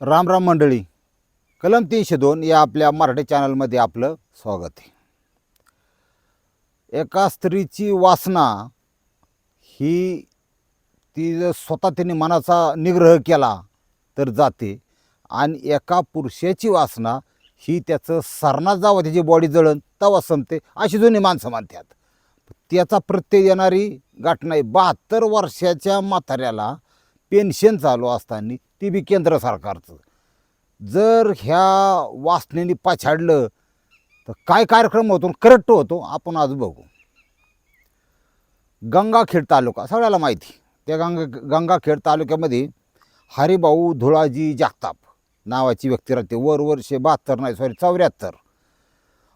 राम राम मंडळी कलम तीनशे दोन या आपल्या मराठी चॅनलमध्ये आपलं स्वागत आहे. एका स्त्रीची वासना ही ती जर स्वतः तिने मनाचा निग्रह केला तर जाते आणि एका पुरुषाची वासना ही त्याचं सरना जावं त्याची बॉडी जळण तवा संपते अशी दोन्ही माणसं मानतात त्याचा प्रत्यय येणारी घटना आहे. बहात्तर वर्षाच्या म्हाताऱ्याला पेन्शन चालू असताना ती बी केंद्र सरकारचं. जर ह्या वासनेने पाछाडलं तर काय कार्यक्रम होतो करट्ट होतो आपण आज बघू. गंगाखेड तालुका सगळ्याला माहिती. त्या गंगा गंगाखेड तालुक्यामध्ये हरिभाऊ धुळाजी जागताप नावाची व्यक्ती राहते. वर वर्षे बहात्तर नाही सॉरी चौऱ्याहत्तर.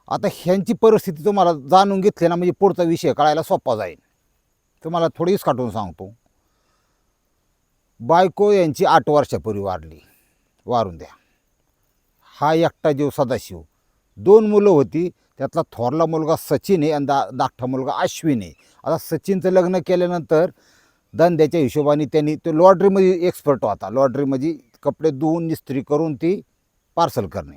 आता ह्यांची परिस्थिती तुम्हाला जाणून घेतली ना म्हणजे पुढचा विषय कळायला सोपा जाईल. तुम्हाला थोडीच काटून सांगतो. बायको यांची आठ वर्षापूर्वी वारली. वारून द्या. हा एकटा जीव सदाशिव. दोन मुलं होती. त्यातला थोरला मुलगा सचिन आहे आणि दा धाकटा मुलगा अश्विन आहे. आता सचिनचं लग्न केल्यानंतर धंद्याच्या हिशोबाने त्यांनी तो लॉड्रीमध्ये एक्सपर्ट होता. लॉड्रीमध्ये कपडे धुवून इस्त्री करून ती पार्सल करणे.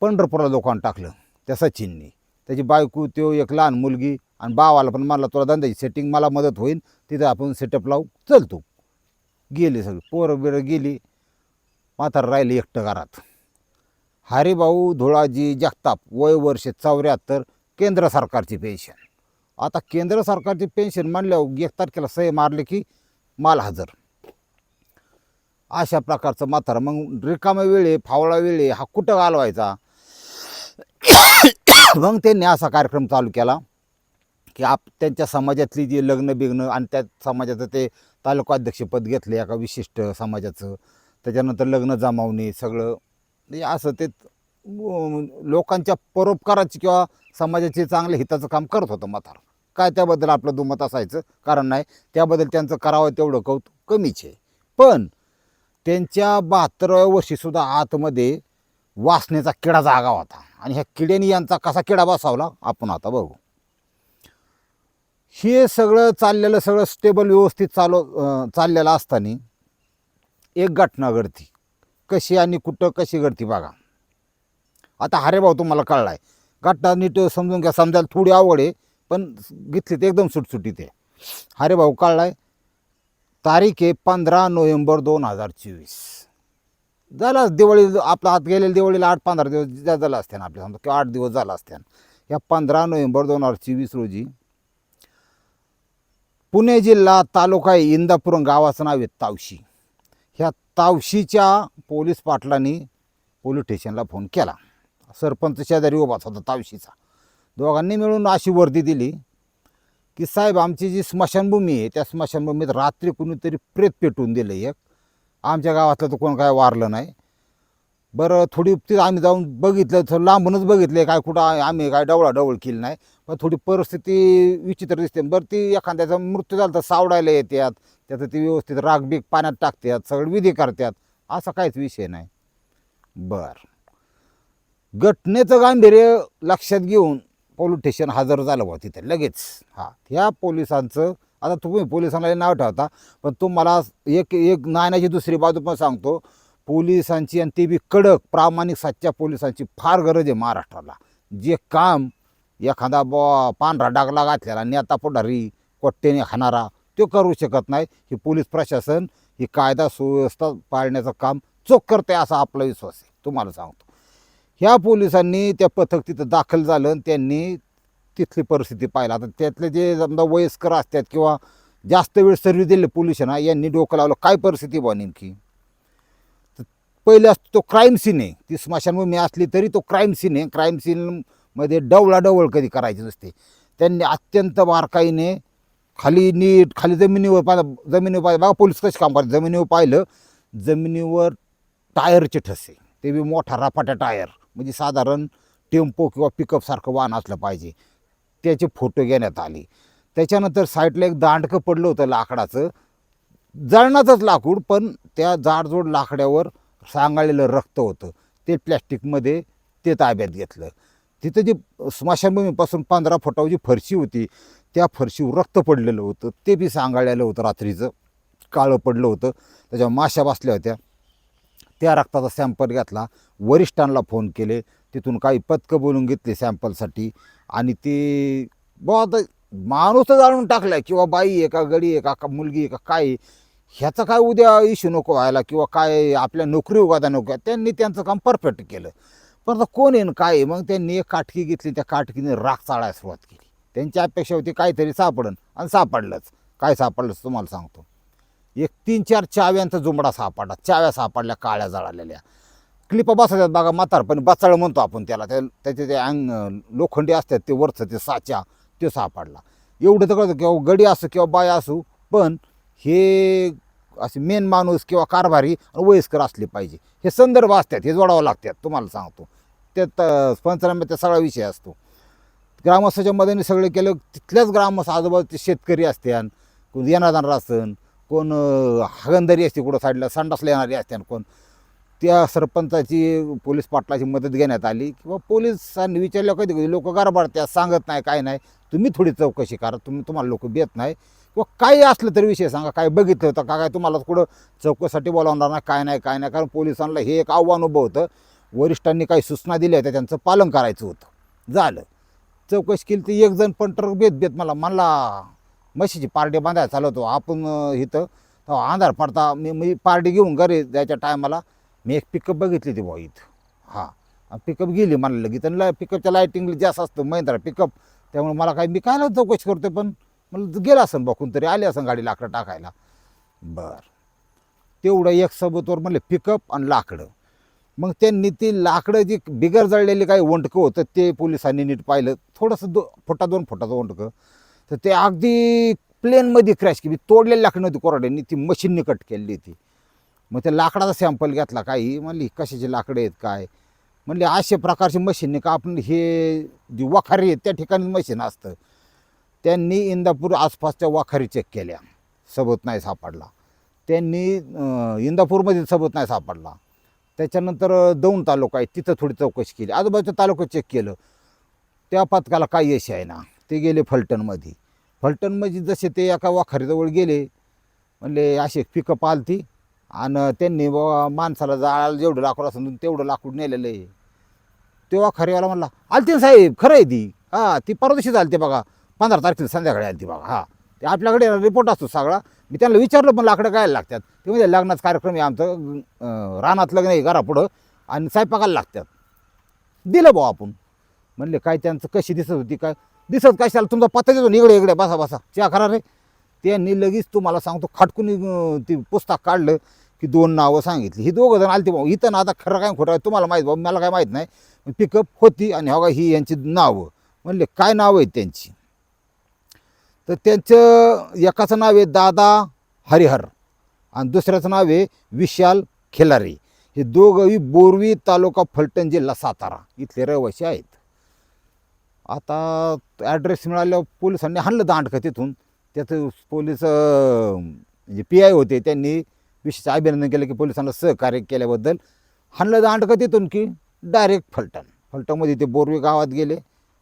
पंढरपूरला दुकान टाकलं त्या सचिननी. त्याची बायको तो एक लहान मुलगी आणि बावाला पण मला तुला धंद्याची सेटिंग मला मदत होईल. तिथं आपण सेटअप लावू. चल तू. गेली सगळी पोरं बिरं गेली म्हातारं राहिलं एकटं घरात. हरिभाऊ धुळाजी जगताप वय वर्ष चौऱ्याहत्तर केंद्र सरकारची पेन्शन आता केंद्र सरकारची पेन्शन म्हणल्यावर एक तारखेला सही मारले की माल हजर. अशा प्रकारचं म्हातारं मग रिकामा वेळे फावळा वेळे हा कुठं घालवायचा? मग त्यांनी असा कार्यक्रम चालू केला. की आप त्यांच्या समाजातली जी लग्न बिग्न आणि त्या समाजाचं ते तालुका अध्यक्षपद घेतलं एका विशिष्ट समाजाचं. त्याच्यानंतर लग्न जमावणे सगळं. म्हणजे असं ते लोकांच्या परोपकाराची किंवा समाजाचे चांगल्या हिताचं काम करत होतं म्हातार. काय त्याबद्दल आपलं दुमत असायचं? कारण नाही. त्याबद्दल त्यांचं करावं तेवढं कौतुक कमीच आहे. पण त्यांच्या बहात्तराव्या वर्षीसुद्धा आतमध्ये वासनेचा किडा जागा होता. आणि ह्या किड्याने यांचा कसा किडा बसावला? आपण आता बघू. हे सगळं चाललेलं सगळं स्टेबल व्यवस्थित चालू चाललेलं असताना एक घटना घडती. कशी आणि कुठं कशी घडती बघा. आता हरे भाऊ तुम्हाला कळला आहे घटना नीट समजून घ्या. समजायला थोडी आवड आहे पण घेतली ते एकदम सुटसुटीत आहे. हरे भाऊ कळला आहे तारीख आहे पंधरा नोव्हेंबर दोन हजार चोवीस. झाला दिवाळी आपला हात गेलेलं दिवाळीला आठ पंधरा दिवस झाला झालं असते ना आपल्या समजा किंवा आठ दिवस झाला असते. या पंधरा नोव्हेंबर दोन हजार चोवीस रोजी पुणे जिल्हा तालुका आहे इंदापूर गावाचं नाव आहे तावशी. ह्या तावशीच्या पोलीस पाटलांनी पोलीस स्टेशनला फोन केला. सरपंच शेजारी उभाच होता तावशीचा. दोघांनी मिळून अशी वर्दी दिली की साहेब आमची जी स्मशानभूमी आहे त्या स्मशानभूमीत रात्री कुणीतरी प्रेत पेटवून दिलं एक. आमच्या गावातलं तर कोण काय वारलं नाही. बरं थोडी ती आम्ही जाऊन बघितलं थोडं लांबूनच बघितलं काय कुठं आम्ही काय डवळा डवळ केली नाही. पण थोडी परिस्थिती विचित्र दिसते. बरं ती एखाद्याचा मृत्यू झाला तर सावडायला येतात त्याचं ती व्यवस्थित रागबीग पाण्यात टाकतात सगळं विधी करतात असा काहीच विषय नाही. बर. घटनेचं गांभीर्य लक्षात घेऊन पोलीस स्टेशन हजर झालं बा तिथे लगेच. हां ह्या पोलिसांचं आता तुम्ही पोलिसांना नाव ठेवता पण तुम्हाला एक एक नाण्याची दुसरी बाजू पण सांगतो. पोलिसांची आणि ते बी कडक प्रामाणिक सच्च्या पोलिसांची फार गरज आहे महाराष्ट्राला. जे काम एखादा ब पांढरा डागला घातलेला नेता पुढारी कोट्टेने खाणारा तो करू शकत नाही. ही पोलीस प्रशासन ही कायदा सुव्यवस्था पाळण्याचं काम चोख करते असा आपला विश्वास आहे. तुम्हाला सांगतो. ह्या पोलिसांनी त्या पथक तिथं दाखल झालं आणि त्यांनी तिथली परिस्थिती पाहिला. आता त्यातले जे समजा वयस्कर असतात किंवा जास्त वेळ सर्व्हिस दिले पोलिसांना यांनी डोकं लावलं. काय परिस्थिती बा नेमकी? तर पहिले असतो तो क्राईम सीन आहे. ती स्मशानभूमी असली तरी तो क्राईम सीन आहे. क्राईम सीन मध्ये डवळाडवळ कधी करायची नसते. त्यांनी अत्यंत बारकाईने खाली नीट खाली जमिनीवर पाहिलं जमिनीवर पाहिलं बघा पोलीस कसे काम करतात. जमिनीवर पाहिलं जमिनीवर टायरचे ठसे. ते बी मोठा रफाट्या टायर. म्हणजे साधारण टेम्पो किंवा पिकअपसारखं वाहन असलं पाहिजे. त्याचे फोटो घेण्यात आले. त्याच्यानंतर साईडला एक दांडकं पडलं होतं लाकडाचं. जळणाचंच लाकूड पण त्या जाडजोड लाकड्यावर सांगाळलेलं रक्त होतं. ते प्लॅस्टिकमध्ये ते ताब्यात घेतलं. तिथं जी स्मशानभूमीपासून पंधरा फुटावर जी फरशी होती त्या फरशीवर रक्त पडलेलं होतं. ते बी सांगाळलेलं होतं रात्रीचं. काळं पडलं होतं. त्याच्यावर माशा बसल्या होत्या. त्या रक्ताचा सॅम्पल घेतला. वरिष्ठांना फोन केले. तिथून काही पथकं बोलून घेतले सॅम्पलसाठी. आणि ते बुवा आता माणूस तर जाळून टाकला किंवा बाई आहे गडी आहे का मुलगी एका का काय आहे, ह्याचा काय उद्या इश्यू नको व्हायला किंवा काय आपल्या नोकरी उगादा नको त्यांनी त्यांचं काम परफेक्ट केलं. पण कोण येईन काय मग त्यांनी एक काटकी घेतली त्या काटकीने राख चाळायला सुरुवात केली. त्यांची अपेक्षा होती काहीतरी सापडन आणि सापडलंच. काय सापडलंच तुम्हाला सांगतो. एक तीन चार चाव्यांचा जुमडा सापडला. चाव्या सापडल्या काळ्या जळालेल्या. क्लिप बसवतात बघा म्हातारपणी बचाळ म्हणतो आपण त्याला. त्या त्याचे ते अंग लोखंडी असतात ते वरचं ते साच्या ते सापडला. एवढं तर कळतं किंवा गडी असो किंवा बाय असो पण हे असे मेन माणूस किंवा कारभारी वयस्कर असले पाहिजे. हे संदर्भ असतात हे जोडावं लागतात तुम्हाला सांगतो. त्यात अं, त्या सगळा विषय असतो. ग्रामस्थाच्या मदतीने सगळं केलं तिथल्याच ग्रामस्थ आजूबाजूचे शेतकरी असत्यान कोण येणार जाणार असन कोण अं, हागंदारी असते कुठं साईडला संडासला येणारी असत्यान कोण. त्या सरपंचाची पोलीस पाटलाची मदत घेण्यात आली किंवा पोलिसांनी विचारलं कधी लोक गारबाडत्या सांगत नाही काय नाही. तुम्ही थोडी चौकशी करा तुम्ही तुम्हाला लोक देत नाही. किंवा काही असलं तरी विषय सांगा काय बघितलं होतं का काय तुम्हाला कुठं चौकशीसाठी बोलावणार नाही काय नाही काय नाही. कारण पोलिसांना हे एक आव्हान उभं होतं. वरिष्ठांनी काही सूचना दिल्या होत्या त्यांचं पालन करायचं होतं. झालं. चौकशी केली तर एक जण पंटर बेत बेत मला म्हणला म्हशीची पार्टी बांधायला चालवतो आपण इथं. अंधार पडता मी मी पार्टी घेऊन घरी जायच्या टायमाला मी एक पिकअप बघितली ती भाऊ इथं. हां. पिकअप गेली मला लगेच. आणि पिकअपच्या लायटिंग जास्त असतं महिंद्रा पिकअप त्यामुळे मला काय मी काय चौकशी करतो पण मला गेलं असं बघून तरी आले असं गाडी लाकडं टाकायला. बरं. तेवढं एक सबूतवर म्हणलं पिकअप आणि लाकडं. मग त्यांनी ती लाकडं जी बिगर जळलेली काही ओंटकं होतं ते पोलिसांनी नीट पाहिलं. थोडंसं दो फुटा दोन फुटाचं ओंटकं तर ते अगदी प्लेनमध्ये क्रॅश केली. तोडलेली लाकडं नव्हती कोरड्यांनी ती मशीनने कट केली होती. मग त्या लाकडाचा सॅम्पल घेतला. काही म्हणली कशाची लाकडं आहेत काय? म्हणले अशा प्रकारचे मशीनने का आपण हे जी वाखारी आहेत त्या ठिकाणी मशीन असतं. त्यांनी इंदापूर आसपासच्या वाखारी चेक केल्या. सबत नाही सापडला. त्यांनी इंदापूरमध्ये सबत नाही सापडला. त्याच्यानंतर दौंड तालुका आहे तिथं थोडी चौकशी केली. आजूबाजूचा तालुका चेक केलं. त्या पथकाला काय यश आहे ना? ते गेले फलटणमध्ये. फलटणमध्ये जसे ते एका वाखारीजवळ गेले म्हणले असे पिकअप आलती. आणि त्यांनी बाबा माणसाला जाळाला जेवढं लाकूड असून तेवढं लाकूड नेलेलं आहे. तेव्हा खरेवाला म्हणला आलते ना साहेब खरं आहे ती. हां ती परदेशी आलते बघा. पंधरा तारखेला संध्याकाळी आलती बघा. हां. ते आपल्याकडे रिपोर्ट असतो सगळा. मी त्यांना विचारलं पण लाकडं काय लागतात. ते म्हणजे लग्नाचा कार्यक्रम आहे आमचं. रानात लग्न आहे घरापुढं. आणि स्वयंपाकाला लागतात. दिलं भाऊ आपण. म्हणले काय त्यांचं कशी दिसत होती काय? दिसत कशाला? तुमचा पत्ता देतो इकडे इकडे बसा बसा. च्या करा रे. त्यांनी लगेच तुम्हाला सांगतो खाटकून ती पुस्तक काढलं की दोन नावं सांगितली. ही दोघं जण आलती भाऊ. इथं ना आता खरं काय खोटं तुम्हाला माहीत भाऊ मला काय माहीत नाही. पिकअप होती आणि हो ही यांची नावं. म्हणले काय नावं आहेत त्यांची? तर त्यांचं एकाचं नाव आहे दादा हरिहर आणि दुसऱ्याचं नाव आहे विशाल खिलारी. हे दोघंही बोरवी तालुका फलटण जिल्हा सातारा इथले रहिवासी आहेत. आता ॲड्रेस मिळाल्यावर पोलिसांनी हाणलं दांडकं तिथून. त्याचं पोलीस म्हणजे पी आय होते. त्यांनी विशेष अभिनंदन केलं की पोलिसांना सहकार्य केल्याबद्दल हाणलं दांडकं तिथून की डायरेक्ट फलटण. फलटणमध्ये ते बोरवी गावात गेले.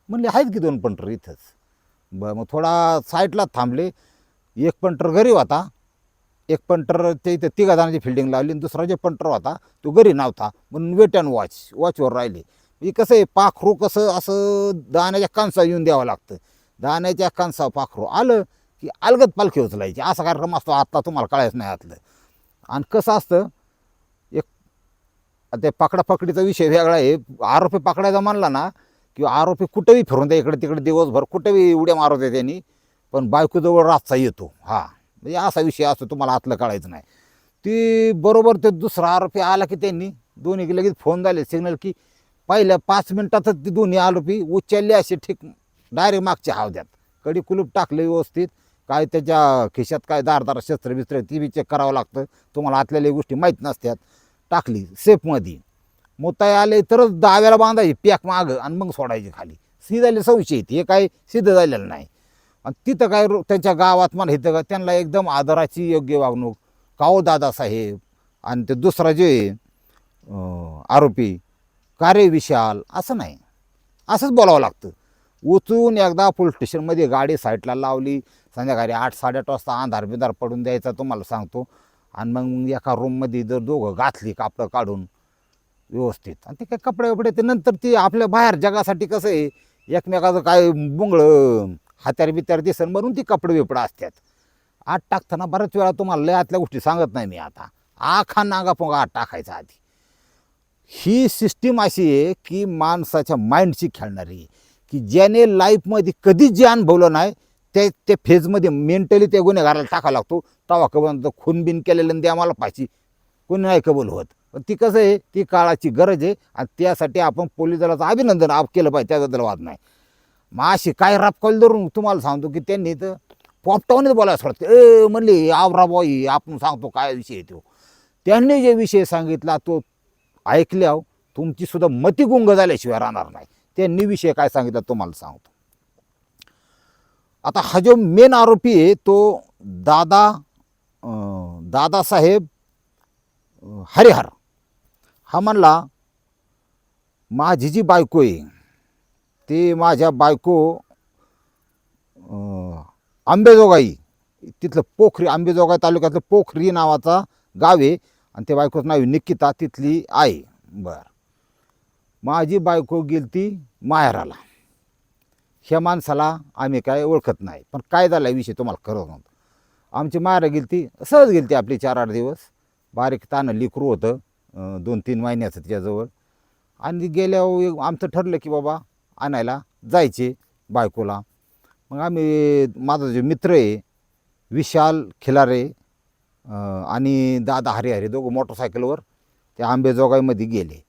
म्हणले आहेत की दोन पंटर इथंच? बरं मग थोडा साईडला थांबले. एक पंटर गरीब होता. एक पंटर ते इथं तिघा जणांची फिल्डिंग लावली आणि दुसरा जे पंटर होता तो घरी नव्हता. म्हणून वेट अँड वॉच वॉचवर राहिले. हे कसं आहे पाखरू कसं असं दाण्याच्या कांसा येऊन द्यावं लागतं. दाण्याच्या कांसा पाखरू आलं की अलगत पालखी उचलायची. असा कार्यक्रम असतो आत्ता तुम्हाला कळायचं नाही आतलं. आणि कसं असतं एक ते पकडापकडीचा विषय वेगळा आहे. आरोपी पकडायचा म्हणला ना किंवा आरोपी कुठेही फिरून द्या इकडे तिकडे दिवसभर कुठेही उड्या मारवते त्यांनी पण बायकोजवळ रातचा येतो. हा. म्हणजे असा विषय असतो तुम्हाला आतलं कळायचं नाही. ती बरोबर ते दुसरा आरोपी आला की त्यांनी दोन्ही लगेच फोन झाले सिग्नल की पहिल्या पाच मिनटातच ती दोन्ही आरोपी उचलले असे ठीक डायरेक्ट मागच्या हावद्यात. कडी कुलूप टाकले व्यवस्थित काय त्याच्या खिशात काय दारदार शस्त्र बिस्त्र ती बी चेक करावं लागतं. तुम्हाला आतल्या गोष्टी माहीत नसतात टाकली सेफमध्ये मोताय आले तरच दाव्याला बांधायची पॅक मागं आणि मग सोडायची खाली. सिधायला संशय येते हे काय सिद्ध झालेलं नाही. आणि तिथं काय त्यांच्या गावात मला इथं का त्यांना एकदम आदराची योग्य वागणूक. काओ हो दादासाहेब? आणि ते दुसरा जे आरोपी कार्य विशाल असं नाही. असंच बोलावं लागतं. उचून एकदा पोलीस स्टेशनमध्ये गाडी साईडला लावली. संध्याकाळी आठ साडेआठ वाजता अंधार बिधार पडून द्यायचा तुम्हाला सांगतो. आणि मग एका रूममध्ये जर दोघं घातली कापडं काढून व्यवस्थित. आणि ते काय कपडे वपडे ते नंतर ते आपल्या बाहेर जगासाठी कसं आहे एकमेकाचं काय बुंगळं हात्यार बित्यार दिसन म्हणून ती कपडे वेपडं असतात. आत टाकताना बऱ्याच वेळा तुम्हाला लय आतल्या गोष्टी सांगत नाही मी आता. आखा नागापोंगा आत टाकायचा आधी. ही सिस्टीम अशी आहे की माणसाच्या माइंडशी खेळणारी. आहे. की ज्याने लाईफमध्ये कधीच जे अनुभवलं नाही ते त्या फेजमध्ये मेंटली त्या गुन्हेगाराला टाकावा लागतो. तवा कबूल खून बिन केलेलं ते आम्हाला पाहिजे कोणी नाही कबूल होत. ती कसं आहे ती काळाची गरज आहे आणि त्यासाठी आपण पोलीस दलाचं अभिनंदन आप केलं पाहिजे त्याबद्दल वाद नाही. मग अशी काय रापकॉल धरून तुम्हाला सांगतो की त्यांनी तर पॉपटावूनच बोलायला सोडते ए म्हणले आवराबाई आपण सांगतो काय विषय आहे तो. त्यांनी जे विषय सांगितला तो ऐकल्यावर तुमचीसुद्धा मती गुंग झाल्याशिवाय राहणार नाही. त्यांनी विषय काय सांगितला तुम्हाला सांगतो. आता हा जो मेन आरोपी आहे तो दादा दादासाहेब हरिहर. हा म्हणला माझी जी बायको आहे ते माझ्या बायको आंबेजोगाई तिथलं पोखरी आंबेजोगाई तालुक्यातलं पोखरी नावाचा गाव आहे आणि त्या बायकोचं नाव निकिता तिथली आहे बर. माझी बायको गेलती माहेराला. ह्या माणसाला आम्ही काय ओळखत नाही पण काय झाला विषय तुम्हाला खरं नव्हतं आमची माहेरा गेलती सहज गेलती आपली चार आठ दिवस. बारीक तानं लिकरू होतं. दोन तीन महिन्याचं त्याच्याजवळ. आणि गेल्यावर एक आमचं ठरलं की बाबा आणायला जायचे बायकोला. मग आम्ही माझा जो मित्र आहे विशाल खिलारे आणि दादा हरिहरे दोघं मोटरसायकलवर त्या आंबेजोगाईमध्ये गेले.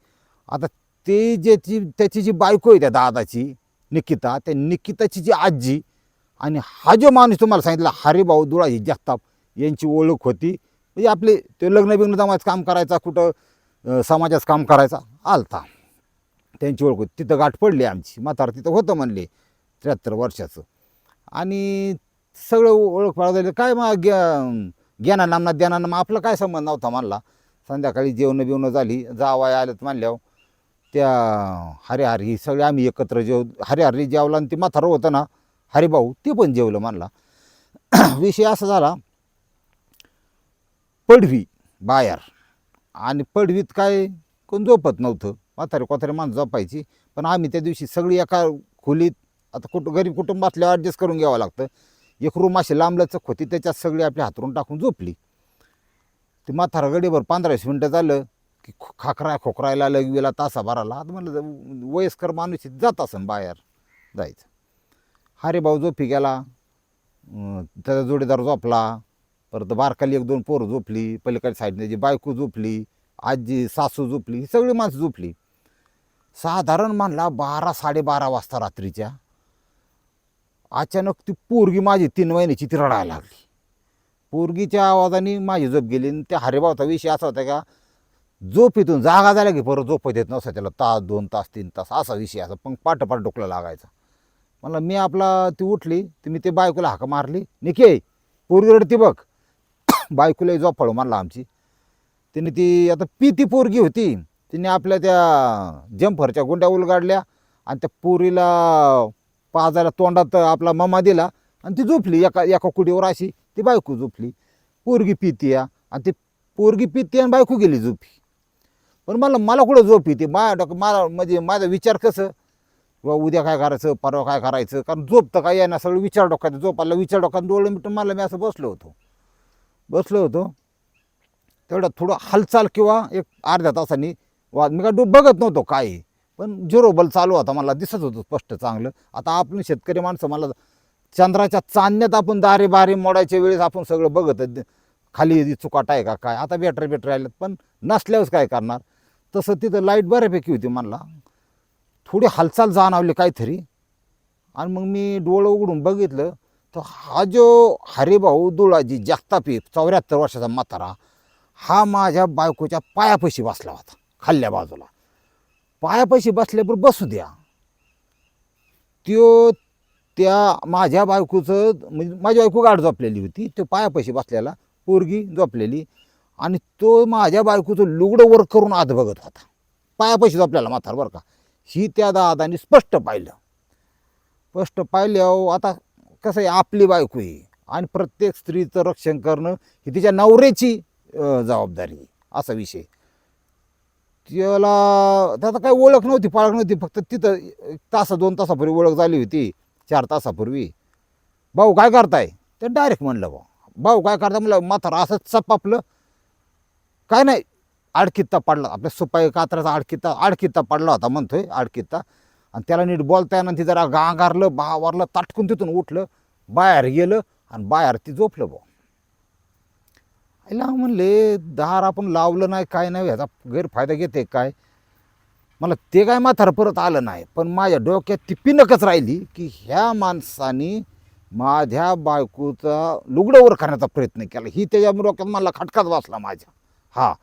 आता ते ज्याची त्याची जी बायको आहे त्या दादाची निकिता त्या निकिताची जी आजी आणि हा जो माणूस तुम्हाला सांगितला हरिभाऊ दुळाजी जगताप यांची ओळख होती. म्हणजे आपले ते लग्न बिग्न जमायचं काम करायचा कुठं समाजाचं काम करायचा आलता. त्यांची ओळख होती. तिथं गाठ पडली आमची. म्हातार तिथं होतं म्हणले. त्र्याहत्तर वर्षाचं. आणि सगळं ओळख पाळलं काय मग ग्या ज्ञाना नामना ज्ञानानं मग आपला काय संबंध नव्हता म्हणला. संध्याकाळी जेवणं बिवणं झाली. जावाय आलं म्हणल्यावर त्या हरिहर ही सगळे आम्ही एकत्र जेव हरिहरी जेवला आणि ते म्हातारं होतं ना हरिभाऊ ते पण जेवलं म्हणला. विषय असा झाला. पडवी बाहेर. आणि पडवीत काय कोण झोपत नव्हतं. म्हातारे कोथारी माणसं झोपायची. पण आम्ही त्या दिवशी सगळी एका खोलीत आता कुठं गरीब कुटुंब असल्यावर ॲडजस्ट करून घ्यावं लागतं. एक रूम अशी लांबलचक होती त्याच्यात सगळी आपली हातरून टाकून झोपली. ते म्हातारा गडीभर पंधराशे मिनटं झालं की खो- खाकरा खोकरायला लगविला तासाभराला. आता म्हणलं वयस्कर माणूस जात असन बाहेर जायचं. हरे भाऊ झोपी गेला त्याचा जोडीदार झोपला. परत बारकाली एक दोन पोरं झोपली पलीकडे साईडने जी बायको झोपली आजी सासू झोपली ही सगळी माणसं झोपली. साधारण म्हणला बारा साडेबारा वाजता रात्रीच्या अचानक ती पोरगी माझी तीन महिन्याची ती रडायला लागली. पोरगीच्या आवाजाने माझी झोप गेली आणि त्या हरिभावचा विषय असा होता का झोपेतून जागा झाला की परत झोपत येत नसा त्याला तास दोन तास तीन तास असा विषय असा पण पाठोपाठ डोकला लागायचा. मला मी आपला ती उठली ती मी ते बायकोला हाका मारली निके पोरगी रडती बघ. बायकोला झोपाळू मारला आमची. तिने ती आता पिती पोरगी होती. तिने आपल्या त्या जम्फरच्या गुंड्या उलगाडल्या आणि त्या पोरीला पाजायला तोंडात आपला ममा दिला आणि ती झोपली एका एका कुडीवर अशी. ती बायको झोपली. पोरगी पिती या आणि ती पोरगी पिती आणि बायको गेली झोपी. पण मला मला कुठं झोप येते? माझ्या डोकं मला म्हणजे माझा विचार कसं? किंवा उद्या काय करायचं? परवा काय करायचं? कारण झोपतं काय ना सगळं विचार डोक्यात झोपाला विचार डोक्यात डोळे मिटून मला मी असं बसलो होतो. बसलो होतो. तेवढं थोडं हालचाल किंवा एक अर्ध्या तासाने वा मी काय डूब बघत नव्हतो काही पण झिरोबल चालू होता मला दिसत होतं स्पष्ट चांगलं. आता आपण शेतकरी माणसं मला चंद्राच्या चांदण्यात आपण दारे बारे मोडायच्या वेळेस आपण सगळं बघत आहे. खाली चुकाट आहे का काय? आता बॅटरी बॅटरी आल्यात पण नसल्यावरच काय करणार? तसं तिथं लाइट बऱ्यापैकी होती म्हणला. थोडी हालचाल जाणवली काहीतरी. आणि मग मी डोळं उघडून बघितलं. तर हा जो हरिभाऊ दुळाजी जगतापी चौऱ्याहत्तर वर्षाचा म्हातारा हा माझ्या बायकोच्या पायापाशी बसला होता खाल्ल्या बाजूला. पायापाशी बसल्याबरोबर बसू द्या. त्यो त्या माझ्या बायकोचं म्हणजे माझी बायको गाठ झोपलेली होती तो पायापाशी बसलेला पोरगी झोपलेली आणि तो माझ्या बायकोचं लुगडं वर करून आत बघत होता. पायापाशी झोपलेला म्हातारा बरं का. ही त्या दादाने स्पष्ट पाहिलं. स्पष्ट पाहिल्यावर आता कसं आहे आपली बायको आहे. आणि प्रत्येक स्त्रीचं रक्षण करणं ही तिच्या नवऱ्याची जबाबदारी असा विषय त्याला त्याचा काही ओळख नव्हती पाळख नव्हती. फक्त तिथं एक तासा दोन तासापूर्वी ओळख झाली होती चार तासापूर्वी. भाऊ काय करताय? ते डायरेक्ट म्हणलं भाऊ भाऊ काय करता म्हणलं म्हातारा असंच चपापलं काय नाही आडकित्ता पडला. आपल्या सुपाई कात्राचा आडकित्ता आडकित्ता पडला होता म्हणतोय आडकित्ता आणि त्याला नीट बोलता येणार ती जरा गांगारलं भावारलं ताटकून तिथून उठलं बाहेर गेलं आणि बाहेर ती झोपलं बा आईला म्हणले दार आपण लावलं नाही काय नाही ह्याचा गैरफायदा घेते काय? मला ते काय म्हातारं परत आलं नाही पण माझ्या डोक्यात ती पिनकच राहिली की ह्या माणसाने माझ्या बायकोचा लुगडंवर करण्याचा प्रयत्न केला. ही त्याच्या डोक्यात मला खटकाच वाचला माझ्या. हा.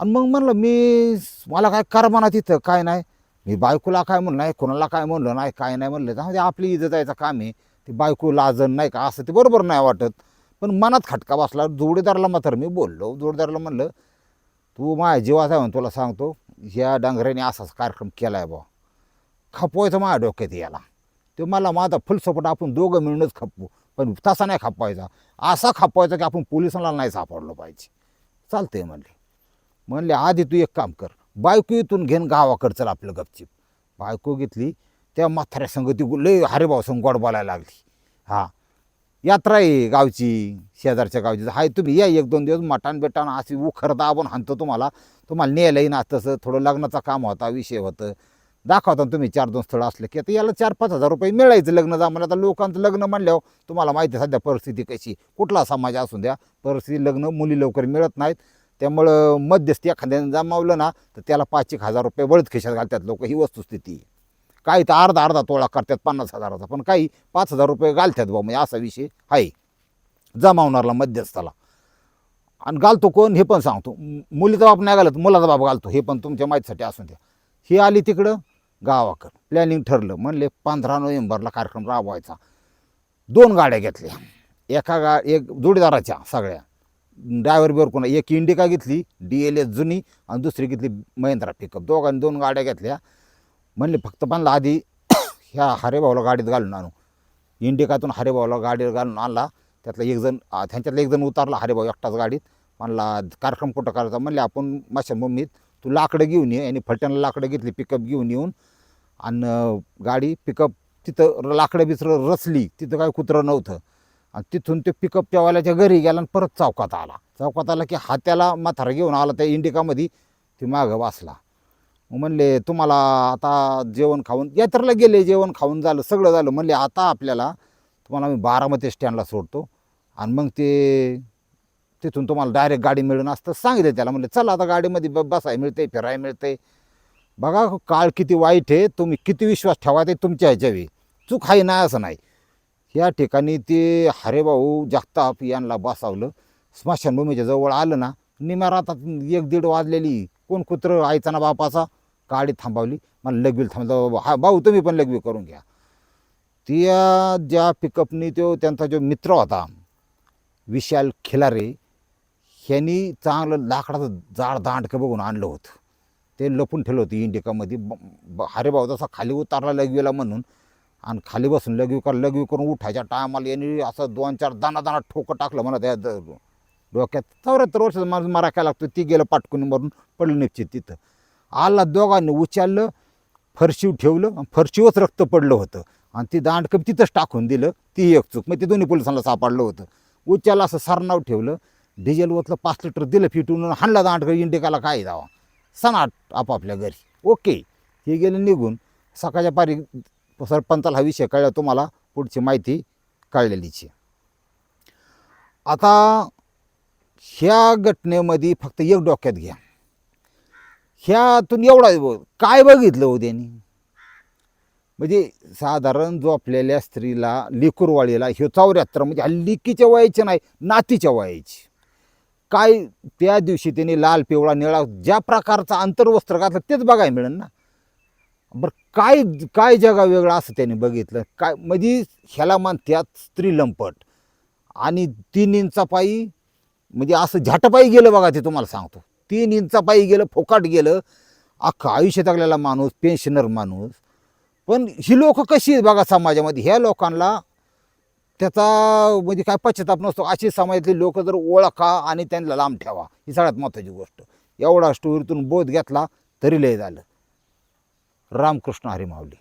आणि मग म्हणलं मी मला काय करमाना तिथं काय नाही? मी बायकोला काय म्हणलं नाही कोणाला काय म्हणलं नाही काय नाही म्हणलं. जाऊ दे आपली इज्जत जायचं काम आहे. ती बायको लाजण नाही का असं ते बरोबर नाही वाटत. पण मनात खटका बसला जोडीदाराला मात्र मी बोललो. जोडीदाराला म्हणलं तू माझ्या जीवाचा आहे म्हणून तुला सांगतो या डांगऱ्याने असाच कार्यक्रम केला आहे बा खपवायचं माझ्या डोक्यात याला. तो मला माझा फुलसपट आपण दोघं मिळूनच खपवू. पण तसा नाही खपवायचा. असा खपवायचा की आपण पोलिसांना नाही सापडलो पाहिजे. चालतंय म्हणले. म्हणले आधी तू एक काम कर. बायको इथून घेऊन गावाकडं चल आपलं गपचिप. बायको घेतली त्या म्हाताऱ्या संग ती लय हरिभाऊ संग गोड बोलायला लागली. हा. यात्रा आहे गावची शेजारच्या गावची. हाय तुम्ही या एक दोन दिवस मटान बेटान अशी उखर दाबून हाणतो तुम्हाला. तुम्हाला न्यायलाही ना तसं थोडं लग्नाचा काम होता विषय होतं. दाखवता तुम्ही चार दोन स्थळं असले की. आता याला चार पाच हजार रुपये मिळायचं लग्न जमायला आता लोकांचं लग्न म्हणल्यावर तुम्हाला माहिती आहे सध्या परिस्थिती कशी. कुठला समाज असून द्या परिस्थिती लग्न मुली लवकर मिळत नाहीत. त्यामुळं मध्यस्थी एखाद्याने जमावलं ना तर त्याला पाच एक हजार रुपये वळत खिशात घालतात लोक. ही वस्तुस्थिती. आहे. काही तर अर्धा अर्धा तोळा करतात पन्नास हजाराचा. पण काही पाच हजार रुपये घालतात बा म्हणजे असा विषय आहे. जमावणारला मध्यस्थाला. आणि घालतो कोण? हे पण सांगतो. मुलीचा बाप नाही घालत मुलाचा बाप घालतो. हे पण तुमच्या माहितीसाठी असून द्या. ही आली तिकडं गावाकडं. प्लॅनिंग ठरलं. म्हणले पंधरा नोव्हेंबरला कार्यक्रम राबवायचा. दोन गाड्या घेतल्या. एका गा एक जोडीदाराच्या सगळ्या. ड्रायव्हर बिवर कोणा एक इंडिका घेतली डी एल एस जुनी आणि दुसरी घेतली महिंद्रा पिकअप दोघांनी दोन गाड्या घेतल्या. म्हणले फक्त म्हणलं आधी ह्या हरेभाऊला गाडीत घालून आणू. इंडिकातून हरेभाऊला गाडीत घालून आणला. त्यातला एक जण त्यांच्यातला एक जण उतारला हरेभाऊ एकटाच गाडीत. म्हणला कार्यक्रम कुठं करायचा? म्हणले आपण माझ्या मम्मीत तू लाकडं घेऊन ये. आणि फलट्यानं लाकडं घेतली पिकअप घेऊन येऊन. आणि गाडी पिकअप तिथं लाकडं बिचरं रचली तिथं काय कुत्रं नव्हतं. आणि तिथून ते पिकअपच्या वाल्याच्या घरी गेला आणि परत चौकात आला. चौकात आला की हात्याला म्हातारा घेऊन आला त्या इंडिकामध्ये ती मागं वाचला मग म्हणले तुम्हाला आता जेवण खाऊन यात्रेला गेले जेवण खाऊन झालं सगळं झालं. म्हणले आता आपल्याला तुम्हाला मी बारामती स्टँडला सोडतो. आणि मग ते तिथून तुम्हाला डायरेक्ट गाडी मिळून असतं सांगितलं त्याला. म्हणले चला आता गाडीमध्ये ब बसाय मिळते फिराय मिळते बघा काळ किती वाईट आहे. तुम्ही किती विश्वास ठेवा ते तुमच्या ह्याच्यावी चूक आहे ना असं नाही. या ठिकाणी ते हरेभाऊ जगताप यांना बसावलं. स्मशानभूमीच्या जवळ आलं ना निम्या रातात एक दीड वाजलेली कोण कुत्रं आयचा ना बापाचा गाडी थांबवली. मला लगवील थांबलं हा भाऊ तुम्ही पण लगवी करून घ्या. त्या ज्या पिकअपनी तो त्यांचा जो मित्र होता विशाल खिलारे ह्यांनी चांगलं लाकडाचं जाड दांडकं बघून आणलं होतं. ते लपून ठेवलं होतं इंडिकामध्ये. ब- ब- हरेभाऊ जसा खाली उतारला लगवीला म्हणून आणि खाली बसून लगवी कर लगवी करून उठायच्या टायमाला यांनी असं दोन चार दाना दाना ठोकं टाकलं मला त्या द- डोक्यात चौऱ्याहत्तर वर्षाचा माणूस मारा काय लागतो. ती गेलं पाटकून मरून पडलं निश्चित तिथं. आला दोघांनी उचललं फरशीव ठेवलं आणि फरशीवच रक्त पडलं होतं. आणि ती दांडकप तिथंच टाकून दिलं. ती एक चूक. मग ते दोन्ही पोलिसांना सापडलं होतं. उच्चाला असं सरनाव ठेवलं. डिझेल ओतलं पाच लिटर दिलं फिटून हाणला दांडकं इंडिकाला काय जावा? सनाट आपापल्या घरी. ओके. हे गेले निघून. सकाळच्या पारी सरपंचाला हा विषय कळला तुम्हाला पुढची माहिती कळलेलीची. आता ह्या घटनेमध्ये फक्त एक डोक्यात घ्या. ह्यातून एवढा काय बघितलं हो त्यांनी? म्हणजे साधारण झोपलेल्या स्त्रीला लिकुरवाळीला ह्यो चौऱ्याहत्तर म्हणजे हल्लिकीच्या लिकीच्या वयाचे नाही नातीच्या वयाची. काय त्या दिवशी त्यांनी लाल पिवळा निळा ज्या प्रकारचा अंतर्वस्त्र घातलं तेच बघायला मिळेल ना? बरं काय काय जगा वेगळं असं त्यांनी बघितलं? काय म्हणजे ह्याला म्हणतात स्त्री लंपट आणि तीन इंचा पायी म्हणजे असं झाटपायी गेलं बघा ते तुम्हाला सांगतो. तीन इंचा पायी गेलं फोकाट गेलं अख्खं आयुष्य टाकलेला माणूस पेन्शनर माणूस. पण ही लोक कशी आहेत बघा समाजामध्ये? ह्या लोकांना त्याचा म्हणजे काय पश्चाताप नसतो. अशी समाजातली लोक जर ओळखा आणि त्यांना लांब ठेवा. ही सगळ्यात महत्त्वाची गोष्ट. एवढा स्टोरीतून बोध घेतला तरी लय झालं. रामकृष्ण हरी माऊली